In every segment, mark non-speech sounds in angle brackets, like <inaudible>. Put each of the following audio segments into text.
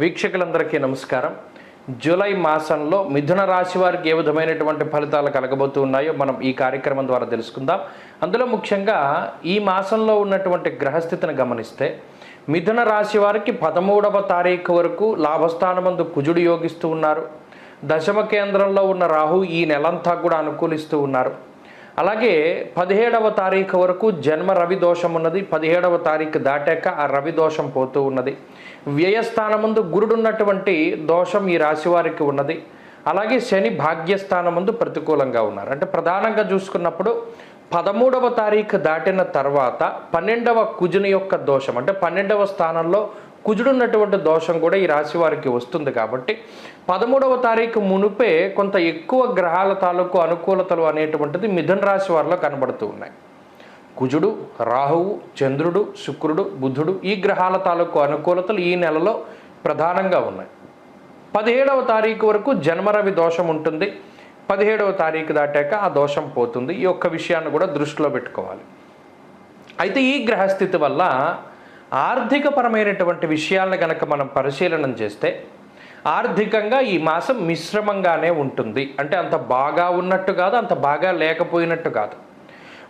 వీక్షకులందరికీ నమస్కారం. జూలై మాసంలో మిథున రాశి వారికి ఏ విధమైనటువంటి ఫలితాలు కలగబోతూ ఉన్నాయో మనం ఈ కార్యక్రమం ద్వారా తెలుసుకుందాం. అందులో ముఖ్యంగా ఈ మాసంలో ఉన్నటువంటి గ్రహస్థితిని గమనిస్తే మిథున రాశి వారికి పదమూడవ తారీఖు వరకు లాభస్థానమందు కుజుడు యోగిస్తూ ఉన్నారు. దశమ కేంద్రంలో ఉన్న రాహు ఈ నెలంతా కూడా అనుకూలిస్తూ ఉన్నారు. అలాగే పదిహేడవ తారీఖు వరకు జన్మ రవి దోషం ఉన్నది. పదిహేడవ తారీఖు దాటాక ఆ రవి దోషం పోతూ ఉన్నది. వ్యయస్థానముందు గురుడున్నటువంటి దోషం ఈ రాశి వారికి ఉన్నది. అలాగే శని భాగ్యస్థానముందు ప్రతికూలంగా ఉన్నారు. అంటే ప్రధానంగా చూసుకున్నప్పుడు పదమూడవ తారీఖు దాటిన తర్వాత పన్నెండవ కుజుని యొక్క దోషం అంటే పన్నెండవ స్థానంలో కుజుడున్నటువంటి దోషం కూడా ఈ రాశి వారికి వస్తుంది కాబట్టి పదమూడవ తారీఖు మునుపే కొంత ఎక్కువ గ్రహాల తాలూకు అనుకూలతలు అనేటువంటిది మిథున రాశి వారిలో కనబడుతూ ఉన్నాయి. కుజుడు రాహువు చంద్రుడు శుక్రుడు బుధుడు ఈ గ్రహాల తాలూకు అనుకూలతలు ఈ నెలలో ప్రధానంగా ఉన్నాయి. పదిహేడవ తారీఖు వరకు జన్మరవి దోషం ఉంటుంది. పదిహేడవ తారీఖు దాటాక ఆ దోషం పోతుంది. ఈ ఒక్క విషయాన్ని కూడా దృష్టిలో పెట్టుకోవాలి. అయితే ఈ గ్రహస్థితి వల్ల ఆర్థికపరమైనటువంటి విషయాలను కనుక మనం పరిశీలన చేస్తే ఆర్థికంగా ఈ మాసం మిశ్రమంగానే ఉంటుంది. అంటే అంత బాగా ఉన్నట్టు కాదు అంత బాగా లేకపోయినట్టు కాదు.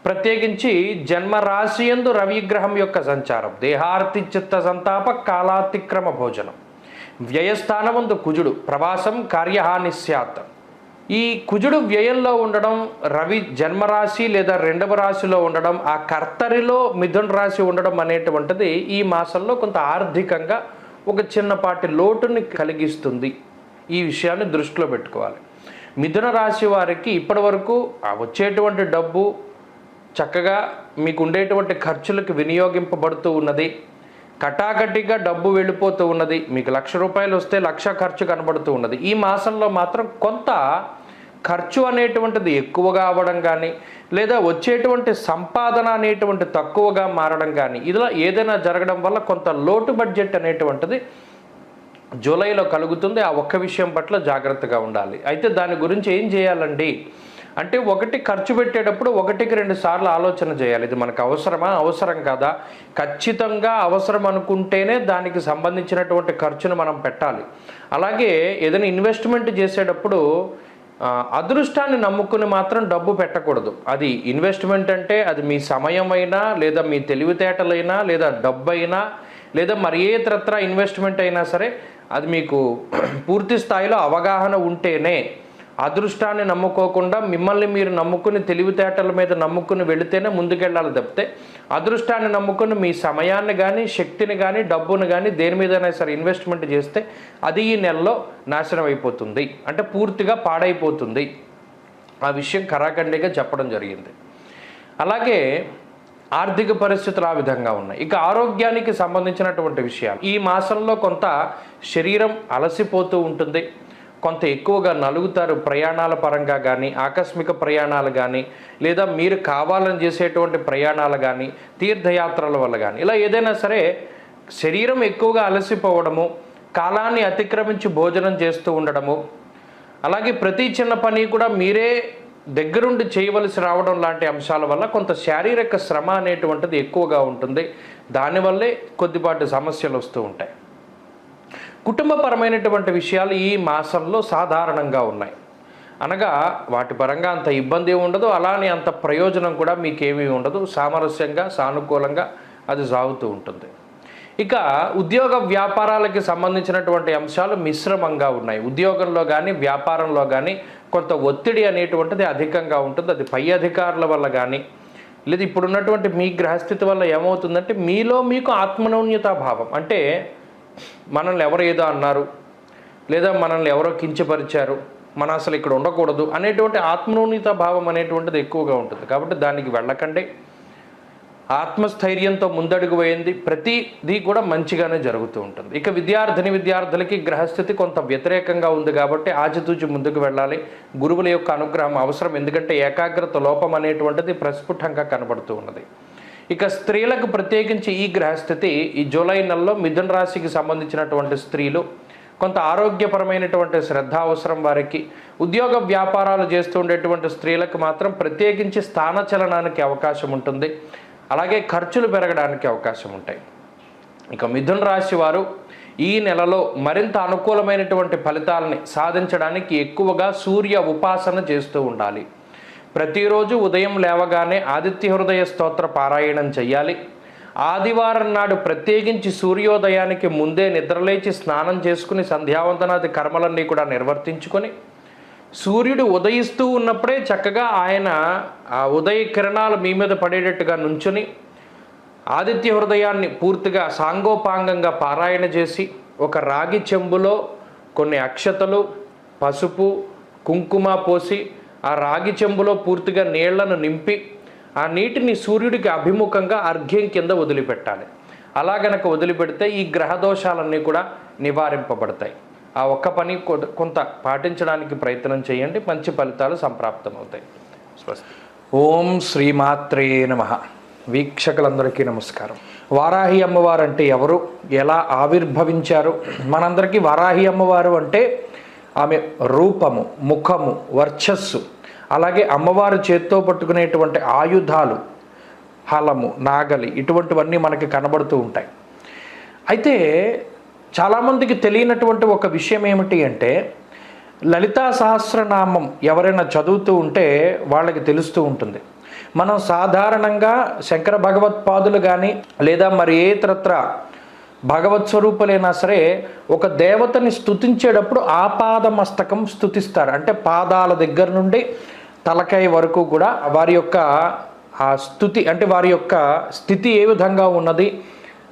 ప్రత్యేకించి జన్మరాశి ఎందు రవిగ్రహం యొక్క సంచారం దేహార్తి చిత్త సంతాప కాలాతిక్రమ భోజనం వ్యయస్థానమందు కుజుడు ప్రవాసం కార్యహాని స్యాత్. ఈ కుజుడు వ్యయంలో ఉండడం రవి జన్మరాశి లేదా రెండవ రాశిలో ఉండడం ఆ కర్తరిలో మిథున రాశి ఉండడం అనేటువంటిది ఈ మాసంలో కొంత ఆర్థికంగా ఒక చిన్నపాటి లోటుని కలిగిస్తుంది. ఈ విషయాన్ని దృష్టిలో పెట్టుకోవాలి. మిథున రాశి వారికి ఇప్పటి వరకు ఆ వచ్చేటువంటి డబ్బు చక్కగా మీకు ఉండేటువంటి ఖర్చులకు వినియోగింపబడుతూ ఉన్నది. కటాకటిగా డబ్బు వెళ్ళిపోతూ ఉన్నది. మీకు లక్ష రూపాయలు వస్తే లక్ష ఖర్చు కనబడుతూ ఉన్నది. ఈ మాసంలో మాత్రం కొంత ఖర్చు అనేటువంటిది ఎక్కువగా అవ్వడం కానీ లేదా వచ్చేటువంటి సంపాదన అనేటువంటి తక్కువగా మారడం కానీ ఇలా ఏదైనా జరగడం వల్ల కొంత లోటు బడ్జెట్ అనేటువంటిది జూలైలో కలుగుతుంది. ఆ ఒక్క విషయం పట్ల జాగ్రత్తగా ఉండాలి. అయితే దాని గురించి ఏం చేయాలండి? అంటే ఒకటి ఖర్చు పెట్టేటప్పుడు ఒకటికి రెండు సార్లు ఆలోచన చేయాలి. ఇది మనకు అవసరమా? అవసరం కాదా? ఖచ్చితంగా అవసరం అనుకుంటేనే దానికి సంబంధించినటువంటి ఖర్చును మనం పెట్టాలి. అలాగే ఏదైనా ఇన్వెస్ట్మెంట్ చేసేటప్పుడు అదృష్టాన్ని నమ్ముకుని మాత్రం డబ్బు పెట్టకూడదు. అది ఇన్వెస్ట్మెంట్ అంటే అది మీ సమయమైనా లేదా మీ తెలివితేటలైనా లేదా డబ్బు అయినా లేదా మరి ఏ ఇతరత్ర ఇన్వెస్ట్మెంట్ అయినా సరే అది మీకు <clears throat> పూర్తి స్థాయిలో అవగాహన ఉంటేనే అదృష్టాన్ని నమ్ముకోకుండా మిమ్మల్ని మీరు నమ్ముకుని తెలివితేటల మీద నమ్ముకుని వెళితేనే ముందుకెళ్ళాలి తప్పితే అదృష్టాన్ని నమ్ముకుని మీ సమయాన్ని కానీ శక్తిని కానీ డబ్బును కానీ దేని మీదైనా సరే ఇన్వెస్ట్మెంట్ చేస్తే అది ఈ నెలలో నాశనం అయిపోతుంది. అంటే పూర్తిగా పాడైపోతుంది. ఆ విషయం కరాఖండిగా చెప్పడం జరిగింది. అలాగే ఆర్థిక పరిస్థితులు ఆ విధంగా ఉన్నాయి. ఇక ఆరోగ్యానికి సంబంధించినటువంటి విషయాలు. ఈ మాసంలో కొంత శరీరం అలసిపోతూ ఉంటుంది. కొంత ఎక్కువగా నలుగుతారు ప్రయాణాల పరంగా కానీ ఆకస్మిక ప్రయాణాలు కానీ లేదా మీరు కావాలని చేసేటువంటి ప్రయాణాలు కానీ తీర్థయాత్రల వల్ల కానీ ఇలా ఏదైనా సరే శరీరం ఎక్కువగా అలసిపోవడము కాలాన్ని అతిక్రమించి భోజనం చేస్తూ ఉండడము అలాగే ప్రతి చిన్న పని కూడా మీరే దగ్గరుండి చేయవలసి రావడం లాంటి అంశాల వల్ల కొంత శారీరక శ్రమ అనేటువంటిది ఎక్కువగా ఉంటుంది. దానివల్లే కొద్దిపాటి సమస్యలు వస్తూ ఉంటాయి. కుటుంబపరమైనటువంటి విషయాలు ఈ మాసంలో సాధారణంగా ఉన్నాయి. అనగా వాటి పరంగా అంత ఇబ్బంది ఉండదు అలానే అంత ప్రయోజనం కూడా మీకేమీ ఉండదు. సామరస్యంగా సానుకూలంగా అది సాగుతూ ఉంటుంది. ఇక ఉద్యోగ వ్యాపారాలకి సంబంధించినటువంటి అంశాలు మిశ్రమంగా ఉన్నాయి. ఉద్యోగంలో కానీ వ్యాపారంలో కానీ కొంత ఒత్తిడి అనేటువంటిది అధికంగా ఉంటుంది. అది పై అధికారుల వల్ల కానీ లేదా ఇప్పుడున్నటువంటి మీ గ్రహస్థితి వల్ల ఏమవుతుందంటే మీలో మీకు ఆత్మనౌన్యతా భావం. అంటే మనల్ని ఎవరు ఏదో అన్నారు లేదా మనల్ని ఎవరో కించపరిచారు మన అసలు ఇక్కడ ఉండకూడదు అనేటువంటి ఆత్మనూన్యత భావం అనేటువంటిది ఎక్కువగా ఉంటుంది. కాబట్టి దానికి వెళ్ళకండి. ఆత్మస్థైర్యంతో ముందడుగు వేయింది ప్రతిదీ కూడా మంచిగానే జరుగుతూ ఉంటుంది. ఇక విద్యార్థిని విద్యార్థులకి గ్రహస్థితి కొంత వ్యతిరేకంగా ఉంది కాబట్టి ఆచితూచి ముందుకు వెళ్ళాలి. గురువుల యొక్క అనుగ్రహం అవసరం. ఎందుకంటే ఏకాగ్రత లోపం అనేటువంటిది ప్రస్ఫుటంగా కనబడుతూ ఉన్నది. ఇక స్త్రీలకు ప్రత్యేకించి ఈ గ్రహస్థితి ఈ జూలై నెలలో మిథున రాశికి సంబంధించినటువంటి స్త్రీలు కొంత ఆరోగ్యపరమైనటువంటి శ్రద్ధ అవసరం వారికి ఉద్యోగ వ్యాపారాలు చేస్తూ ఉండేటువంటి స్త్రీలకు మాత్రం ప్రత్యేకించి స్థానచలనానికి అవకాశం ఉంటుంది. అలాగే ఖర్చులు పెరగడానికి అవకాశం ఉంటాయి. ఇక మిథున రాశి వారు ఈ నెలలో మరింత అనుకూలమైనటువంటి ఫలితాలని సాధించడానికి ఎక్కువగా సూర్య ఉపాసన చేస్తూ ఉండాలి. ప్రతిరోజు ఉదయం లేవగానే ఆదిత్య హృదయ స్తోత్ర పారాయణం చేయాలి ఆదివారం నాడు ప్రత్యేకించి సూర్యోదయానికి ముందే నిద్రలేచి స్నానం చేసుకుని సంధ్యావందనాది కర్మలన్నీ కూడా నిర్వర్తించుకొని సూర్యుడు ఉదయిస్తూ ఉన్నప్పుడే చక్కగా ఆయన ఆ ఉదయ కిరణాలు మీ మీద పడేటట్టుగా నుంచుని ఆదిత్య హృదయాన్ని పూర్తిగా సాంగోపాంగంగా పారాయణ చేసి ఒక రాగి చెంబులో కొన్ని అక్షతలు పసుపు కుంకుమ పోసి ఆ రాగి చెంబులో పూర్తిగా నీళ్ళను నింపి ఆ నీటిని సూర్యుడికి అభిముఖంగా అర్ఘ్యం కింద వదిలిపెట్టాలి. అలా గనక వదిలిపెడితే ఈ గ్రహ దోషాలన్నీ కూడా నివారింపబడతాయి. ఆ ఒక్క పని కొంత పాటించడానికి ప్రయత్నం చేయండి. మంచి ఫలితాలు సంప్రాప్తమవుతాయి. ఓం శ్రీమాత్రే నమ. వీక్షకులందరికీ నమస్కారం. వారాహి అమ్మవారు అంటే ఎవరు? ఎలా ఆవిర్భవించారు? మనందరికీ వారాహి అమ్మవారు అంటే ఆమె రూపము ముఖము వర్చస్సు అలాగే అమ్మవారు చేత్తో పట్టుకునేటువంటి ఆయుధాలు హలము నాగలి ఇటువంటివన్నీ మనకి కనబడుతూ ఉంటాయి. అయితే చాలామందికి తెలియనటువంటి ఒక విషయం ఏమిటి అంటే లలితా సహస్రనామం ఎవరైనా చదువుతూ ఉంటే వాళ్ళకి తెలుస్తూ ఉంటుంది. మనం సాధారణంగా శంకర భగవత్పాదులు కానీ లేదా మరి ఏ ఇతరత్ర భగవత్ స్వరూపులైనా సరే ఒక దేవతని స్థుతించేటప్పుడు ఆపాద మస్తకం స్థుతిస్తారు అంటే పాదాల దగ్గర నుండి తలకాయ వరకు కూడా వారి యొక్క ఆ స్థుతి అంటే వారి యొక్క స్థితి ఏ విధంగా ఉన్నది?